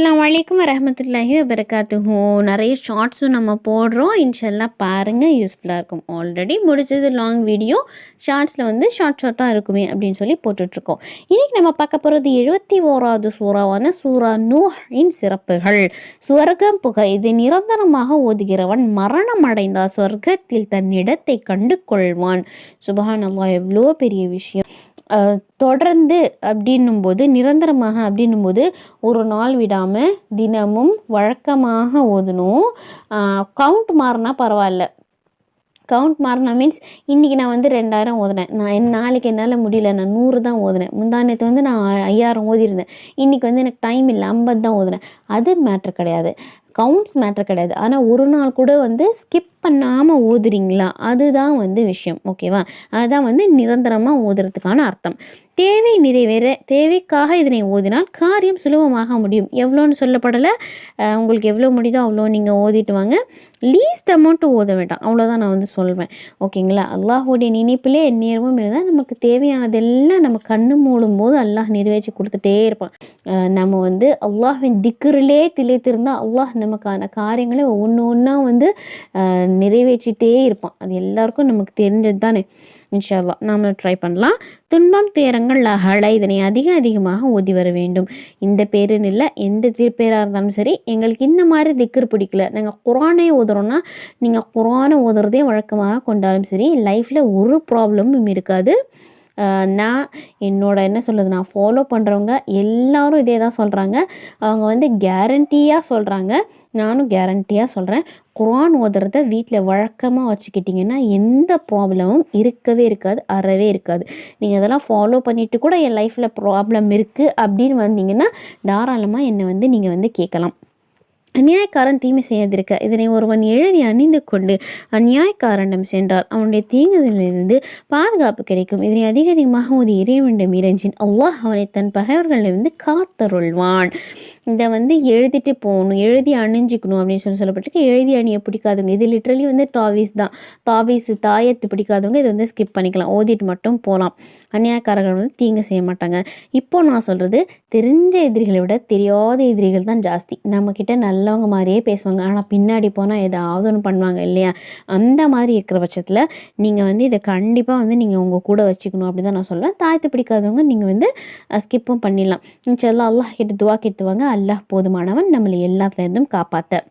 அஸ்லாம் வலைக்கம் வரமத்துல்லாஹி வபரகாத்துஹோ. நிறைய ஷார்ட்ஸும் நம்ம போடுறோம். இன்ஷெல்லாம் பாருங்கள் யூஸ்ஃபுல்லாக இருக்கும். ஆல்ரெடி முடிச்சது லாங் வீடியோ ஷார்ட்ஸில் வந்து ஷார்ட் ஷார்ட்டாக இருக்குமே அப்படின்னு சொல்லி போட்டுட்ருக்கோம். இன்றைக்கி நம்ம பார்க்க போகிறது எழுபத்தி ஓராவது சூறாவான சூரா நூஹின் சிறப்புகள். சுவர்க்கம் புகை. இது நிரந்தரமாக ஓதுகிறவன் மரணம் அடைந்தால் சொர்க்கத்தில் தன் இடத்தை கண்டு கொள்வான் சுபஹான் எவ்வளோ பெரிய விஷயம். தொடர்ந்து அப்படின்னும்போது நிரந்தரமாக அப்படின்னும்போது ஒரு நாள் விடாமல் தினமும் வழக்கமாக ஓதணும். கவுண்ட் மாறினா பரவாயில்ல. கவுண்ட் மாறினா மீன்ஸ் இன்றைக்கி நான் வந்து ரெண்டாயிரம் ஓதினேன். நான் என் நாளைக்கு என்னால் முடியல. நான் நூறு தான் ஓதினேன். முந்தானத்து வந்து நான் ஐயாயிரம் ஓதிருந்தேன் இன்றைக்கி வந்து எனக்கு டைம் இல்லை. ஐம்பது தான் ஓதினேன். அது மேட்ரு கிடையாது. கவுண்ட்ஸ் மேட்ரு கிடையாது. ஆனால் ஒரு நாள் கூட வந்து ஸ்கிப் பண்ணாமல் ஓதுறீங்களா அதுதான் வந்து விஷயம். ஓகேவா? அதுதான் வந்து நிரந்தரமாக ஓதுறதுக்கான அர்த்தம். தேவை நிறைவேற தேவைக்காக இதனை ஓதினால் காரியம் சுலபமாக முடியும். எவ்வளோன்னு சொல்லப்படலை. உங்களுக்கு எவ்வளோ முடியுதோ அவ்வளோ நீங்கள் ஓதிட்டு வாங்க. லீஸ்ட் அமௌண்ட்டு ஓத வேண்டாம். அவ்வளோதான் நான் வந்து சொல்வேன். ஓகேங்களா? அல்லாஹுடைய நினைப்பிலே நேரமும் இருந்தால் நமக்கு தேவையானதெல்லாம் நம்ம கண்ணு மூடும் போது அல்லாஹ் நிறைவேற்றி கொடுத்துட்டே இருப்பான். நம்ம வந்து அல்லாஹின் திக்கரிலே திளைத்திருந்தால் அல்லாஹ் நமக்கான காரியங்களை ஒன்று ஒன்றா வந்து நிறைவேற்றிட்டே இருப்பான். அது எல்லாருக்கும் நமக்கு தெரிஞ்சது தானே இன்ஷால்லா நாம் நாமளும் ட்ரை பண்ணலாம். துன்பம் துயரங்கள் அகலை இதனை அதிக அதிகமாக ஓதி வர வேண்டும். இந்த பேருன்னு இல்லை எந்த திருப்பேராக இருந்தாலும் சரி எங்களுக்கு இந்த மாதிரி திக்கர் பிடிக்கல. நாங்கள் குரானே ஓதுறோன்னா நீங்கள் குரானை ஓதுறதே வழக்கமாக கொண்டாலும் சரி லைஃப்பில் ஒரு ப்ராப்ளமும் இருக்காது. நான் என்னோட என்ன சொல்கிறது நான் ஃபாலோ பண்ணுறவங்க எல்லாரும் இதே தான் சொல்கிறாங்க அவங்க வந்து கேரண்டியாக சொல்கிறாங்க நானும் கேரண்டியாக சொல்கிறேன் குரான் ஓதுறத வீட்டில் வழக்கமாக வச்சுக்கிட்டிங்கன்னா எந்த ப்ராப்ளமும் இருக்கவே இருக்காது அறவே இருக்காது. நீங்கள் அதெல்லாம் ஃபாலோ பண்ணிவிட்டு கூட என் லைஃப்பில் ப்ராப்ளம் இருக்குது அப்படின்னு வந்தீங்கன்னா தாராளமாக என்னை வந்து நீங்கள் வந்து கேட்கலாம். அநியாயக்காரன் தீமை செய்யாதிருக்க இதனை ஒருவன் எழுதி அணிந்து கொண்டு அநியாயக்காரனிடம் சென்றால் அவனுடைய தீங்குதலிலிருந்து பாதுகாப்பு கிடைக்கும். இதனை அதிக அதிகமாக ஒரு இறைவனிடம் இறைஞ்சின் அல்லாஹ் அவனை தன் பகைவர்களிலிருந்து காத்தருள்வான். இதை வந்து எழுதிட்டு போகணும் எழுதி அணிஞ்சிக்கணும் அப்படின்னு சொல்லி சொல்லப்பட்டிருக்கு. எழுதி அணிய பிடிக்காதவங்க இது லிட்ரலி வந்து டாவிஸ் தான். தாவீஸ் தாயத்து பிடிக்காதவங்க இதை வந்து ஸ்கிப் பண்ணிக்கலாம். ஓதிட்டு மட்டும் போகலாம். அநியாயக்காரர்கள் வந்து தீங்கு செய்ய மாட்டாங்க. இப்போ நான் சொல்கிறது தெரிஞ்ச எதிரிகளை விட தெரியாத எதிரிகள் தான் ஜாஸ்தி. நம்மக்கிட்ட நல்லவங்க மாதிரியே பேசுவாங்க. ஆனால் பின்னாடி போனால் ஏதாவது ஒன்று பண்ணுவாங்க இல்லையா? அந்த மாதிரி இருக்கிற பட்சத்தில் நீங்கள் வந்து இதை கண்டிப்பாக வந்து நீங்கள் உங்கள் கூட வச்சுக்கணும் அப்படி தான் நான் சொல்லுவேன். தாய்த்து பிடிக்காதவங்க நீங்கள் வந்து ஸ்கிப்பும் பண்ணிடலாம். இன்ஷால்லா அல்லாஹ் கிட்ட துவா கேட்டுவாங்க. அல்லாஹ் போதுமானவன் நம்மளை எல்லாத்துலேருந்தும் காப்பாற்ற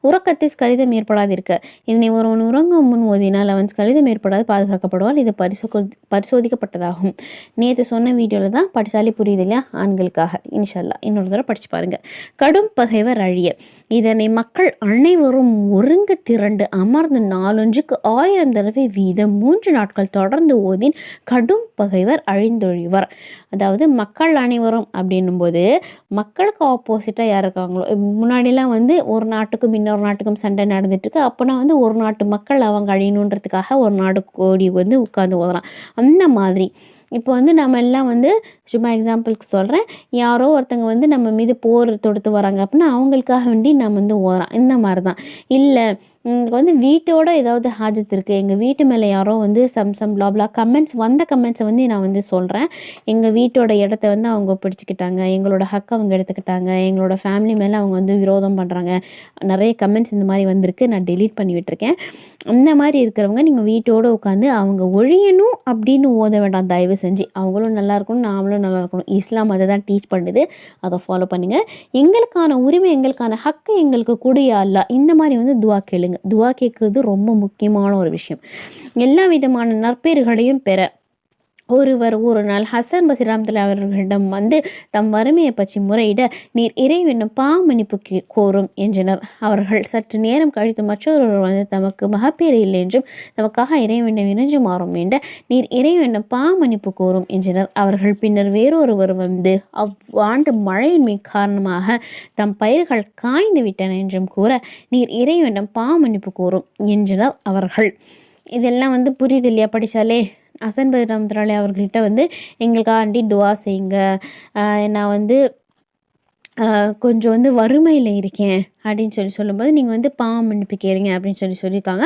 உறக்கத்தில் ஸ்கலிதம் ஏற்படாதிருக்க. இதனை ஒருவன் உறங்கும் முன் ஓதினால் அவன் ஸ்கலிதம் ஏற்படாது பாதுகாக்கப்படுவான் இது பரிசோ பரிசோதிக்கப்பட்டதாகும். நேற்று சொன்ன வீடியோவில் தான் படித்தாலே புரியுது இல்லையா? ஆண்களுக்காக. இன்ஷல்லா. இன்னொரு தடவை படிச்சு பாருங்க. கடும் பகைவர் அழிய. இதனை மக்கள் அனைவரும் ஒருங்கு திரண்டு அமர்ந்து நாலொன்றுக்கு ஆயிரம் தடவை வீதம் மூன்று நாட்கள் தொடர்ந்து ஓதின் கடும் பகைவர் அழிந்தொழிவர். அதாவது மக்கள் அனைவரும் அப்படின்னும் போது மக்களுக்கு ஆப்போசிட்டாக யார் இருக்காங்களோ முன்னாடிலாம் வந்து ஒரு நாட்டுக்கு நாட்டுக்கும் இன்னொரு நாட்டுக்கும் சண்டை நடந்துட்டு இருக்கு அப்போனா வந்து ஒரு நாட்டு மக்கள் அவங்க அழியணுன்றதுக்காக ஒரு நாடு கோடி வந்து உட்காந்து ஓதலாம். அந்த மாதிரி. இப்போ வந்து நம்ம எல்லாம் வந்து சும்மா எக்ஸாம்பிளுக்கு சொல்கிறேன் யாரோ ஒருத்தங்க வந்து நம்ம மீது போர் தொடுத்து வராங்க அப்படின்னா அவங்களுக்காக வேண்டி நம்ம வந்து ஓதுறோம் இந்த மாதிரி தான் இல்லை உங்களுக்கு வந்து வீட்டோட ஏதாவது ஹாஜத் இருக்குது எங்கள் வீட்டு மேலே யாரோ வந்து சம் சம் ப்ளாப்லா கமெண்ட்ஸ் வந்த கமெண்ட்ஸை வந்து நான் வந்து சொல்கிறேன் எங்கள் வீட்டோட இடத்த வந்து அவங்க பிடிச்சிக்கிட்டாங்க. எங்களோட ஹக் அவங்க எடுத்துக்கிட்டாங்க. எங்களோட ஃபேமிலி மேலே அவங்க வந்து விரோதம் பண்ணுறாங்க நிறைய கமெண்ட்ஸ் இந்த மாதிரி வந்திருக்கு. நான் டெலீட் பண்ணி விட்டுருக்கேன். அந்த மாதிரி இருக்கிறவங்க நீங்கள் வீட்டோடு உட்காந்து அவங்க ஒழியணும் அப்படின்னு ஓத வேண்டாம். தயவு செஞ்சு அவங்களும் நல்லா இருக்கணும் நாமளும் நல்லா இருக்கணும் இஸ்லாம் அதை தான் டீச் பண்ணுது. அதை ஃபாலோ பண்ணுங்கள் எங்களுக்கான உரிமை எங்களுக்கான ஹக்கு எங்களுக்கு கூடிய அல்ல இந்த மாதிரி வந்து துவா கேளுங்க. துவா கேட்குறது ரொம்ப முக்கியமான ஒரு விஷயம். எல்லா விதமான நற்பேறுகளையும் பெற ஒருவர் ஒரு நாள் ஹசன் பசிராம்தல் அவர்களிடம் வந்து தம் வறுமையை பற்றி முறையிட நீர் இறைவனும் பாமன்னிப்பு கோரும் என்றனர். அவர்கள் சற்று நேரம் கழித்து மற்றொருவர் வந்து தமக்கு மகப்பேறு இல்லை என்றும் தமக்காக இறைவனிடம் இணைஞ்சு மாறும் வேண்ட நீர் இறைவனும் பாமன்னிப்பு கோரும் என்றனர். அவர்கள் பின்னர் வேறொருவர் வந்து அவ்வாண்டு மழையின்மை காரணமாக தம் பயிர்கள் காய்ந்து விட்டன என்றும் கூற நீர் இறைவனிடம் பாமன்னிப்பு கோரும் என்றனர் அவர்கள். இதெல்லாம் வந்து புரியுது இல்லையா படித்தாலே அசன் பத்ராமத்ராலே அவர்கள்ட்ட வந்து எங்களுக்காண்டி துவா செய்யுங்க. நான் வந்து கொஞ்சம் வந்து வறுமையில் இருக்கேன். அப்படின்னு சொல்லி சொல்லும்போது நீங்கள் வந்து பாவம் மன்னிப்பு கேளுங்க அப்படின்னு சொல்லி சொல்லியிருக்காங்க.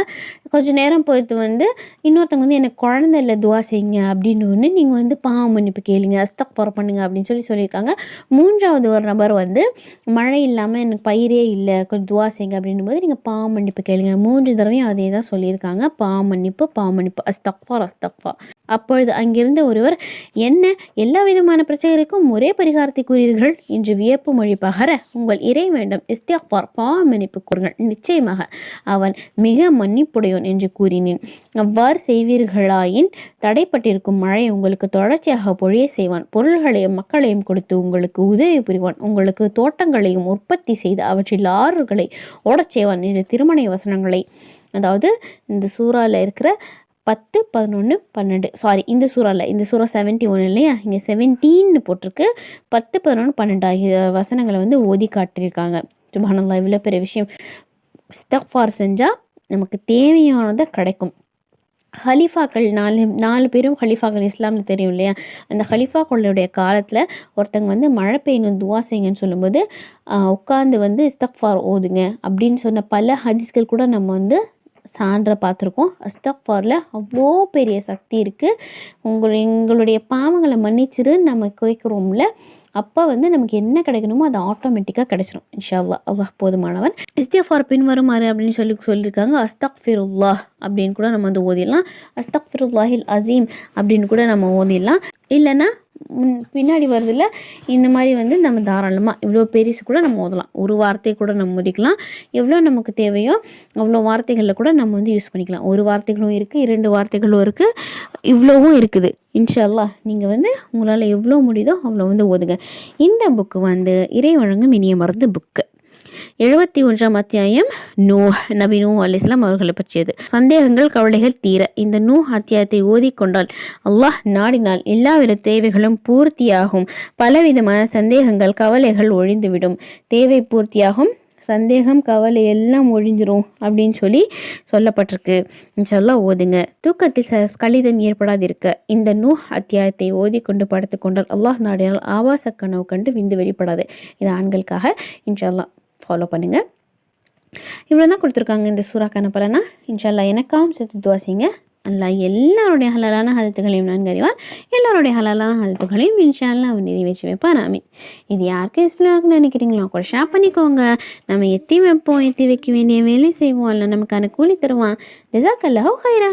கொஞ்சம் நேரம் பொறுத்து வந்து இன்னொருத்தவங்க வந்து எனக்கு குழந்தை இல்லை துவா செய்யுங்க அப்படின்னு ஒன்று நீங்கள் வந்து பாவம் மன்னிப்பு கேளுங்க அஸ்தக் போகிற பண்ணுங்க அப்படின்னு சொல்லி சொல்லியிருக்காங்க. மூன்றாவது ஒரு நபர் வந்து மழை இல்லாமல் எனக்கு பயிரே இல்லை கொஞ்சம் துவா செய்யுங்க அப்படின்னும் போது நீங்கள் பாவம் மன்னிப்பு கேளுங்க. மூன்று தடவையும் அதே தான் சொல்லியிருக்காங்க. பாவம் மன்னிப்பு பாவம் மன்னிப்பு அஸ்தக்ஃபார் அஸ்தக்ஃபார். அப்பொழுது அங்கிருந்த ஒருவர் என்ன? எல்லா விதமான பிரச்சனைகளுக்கும் ஒரே பரிகாரத்தை கூறீர்கள் என்று வியப்பு மொழி பகர உங்கள் இறை வேண்டும் இஸ்தியாக்பார் பாவ மன்னிப்பு கூறுங்கள். நிச்சயமாக அவன் மிக மன்னிப்புடையோன் என்று கூறினேன். அவ்வாறு செய்வீர்களாயின் தடைப்பட்டிருக்கும் மழை உங்களுக்கு தொடர்ச்சியாக பொழிய செய்வான். பொருள்களையும் மக்களையும் கொடுத்து உங்களுக்கு உதவி புரிவான். உங்களுக்கு தோட்டங்களையும் உற்பத்தி செய்து அவற்றில் ஆறுகளை ஓடச் செய்வான் என்ற திருமண வசனங்களை அதாவது இந்த சூறாவில் இருக்கிற பத்து பதினொன்று பன்னெண்டு சாரி இந்த சூறாவில் இந்த சூறா செவன்ட்டி ஒன் இல்லையா? இங்கே செவன்டீன்னு போட்டிருக்கு. பத்து பதினொன்று பன்னெண்டு ஆகிய வசனங்களை வந்து ஓதி காட்டியிருக்காங்க. சுபானல்லா இவ்வளோ பெரிய விஷயம். ஸ்தக்ஃபார் செஞ்சால் நமக்கு தேவையானதை கிடைக்கும். ஹலீஃபாக்கள் நாலு நாலு பேரும் ஹலீஃபாக்கள் இஸ்லாமில் தெரியும் இல்லையா? அந்த ஹலீஃபாக்களுடைய காலத்தில் ஒருத்தங்க வந்து மழை பெய்யணும் துவா செய்யுங்கன்னு சொல்லும்போது உட்காந்து வந்து இஸ்தக்ஃபார் ஓதுங்க அப்படின்னு சொன்ன பல ஹதீஸ்கள் கூட நம்ம வந்து சான்றை பார்த்துருக்கோம். அஸ்தக்ஃபாரில் அவ்வளோ பெரிய சக்தி இருக்குது உங்கள் எங்களுடைய பாவங்களை மன்னிச்சிரு நம்ம கேட்குறோம்ல அப்போ வந்து நமக்கு என்ன கிடைக்கணுமோ அது ஆட்டோமேட்டிக்காக கிடைச்சிரும். இன்ஷா அல்லாஹ் அல்லாஹ் போதுமானவன். இஸ்தியஃபார் பின்வருமாறு அப்படின்னு சொல்லி சொல்லியிருக்காங்க அஸ்தக் ஃபிருல்லா அப்படின்னு கூட நம்ம வந்து ஓதிடலாம். அஸ்தக் ஃபிருல்லாஹில் அசீம் அப்படின்னு கூட நம்ம ஓதிடலாம். இல்லைன்னா முன் பின்னாடி வருதில்ல இந்த மாதிரி வந்து நம்ம தாராளமாக இவ்வளோ பெருசு கூட நம்ம ஓதலாம். ஒரு வார்த்தையை கூட நம்ம ஒதுக்கலாம் எவ்வளோ நமக்கு தேவையோ அவ்வளோ வார்த்தைகளில் கூட நம்ம வந்து யூஸ் பண்ணிக்கலாம். ஒரு வார்த்தைகளும் இருக்குது இரண்டு வார்த்தைகளும் இருக்குது இவ்வளோவும் இருக்குது. இன்ஷால்லா நீங்கள் வந்து உங்களால் எவ்வளோ முடியுதோ அவ்வளோ வந்து ஓதுங்க. இந்த புக்கு வந்து இறை வழங்கும் இனிய மருந்து புக்கு எழுபத்தி ஒன்றாம் அத்தியாயம் நூ நபி நூ அலிஸ்லாம் அவர்களை பற்றியது. சந்தேகங்கள் கவலைகள் தீர இந்த நூ அத்தியாயத்தை ஓதிக்கொண்டால் அல்லாஹ் நாடினால் எல்லாவித தேவைகளும் பூர்த்தியாகும். பலவிதமான சந்தேகங்கள் கவலைகள் ஒழிந்துவிடும். தேவை பூர்த்தியாகும் சந்தேகம் கவலை எல்லாம் ஒழிஞ்சிரும் அப்படின்னு சொல்லி சொல்லப்பட்டிருக்கு. இன்ஷால்லா ஓதுங்க. தூக்கத்தில் ச கலிதம் ஏற்படாதிருக்க இந்த நூ அத்தியாயத்தை ஓதிக்கொண்டு படுத்து கொண்டால் அல்லாஹ் நாடினால் ஆபாச கனவு கண்டு விந்து வெளிப்படாது. இது ஆண்களுக்காக. இன்ஷால்லா ஃபாலோ பண்ணுங்கள் இவ்வளோ தான் கொடுத்துருக்காங்க இந்த சூறாக்கான பலனா. இன்ஷால்லா எனக்காகவும் சேர்த்து துவா செய்யுங்க. அல்லா எல்லாருடைய ஹலாலான ஹலத்துகளையும் நான் அறிவார் எல்லாருடைய ஹலாலான ஹலத்துகளையும் இன்ஷால்லா அவன் நிறைவேற்றி வைப்பான். ஆமீன். இது யாருக்கு யூஸ்ஃபுல்லாக இருக்குன்னு நினைக்கிறீங்களோ கூட ஷேர் பண்ணிக்கோங்க. நம்ம எத்தி வைப்போம் எத்தி வைக்க வேண்டிய வேலை செய்வோம். அல்ல நமக்கான கூலி தருவான். ஜிசாக் ஹோ ஹைரா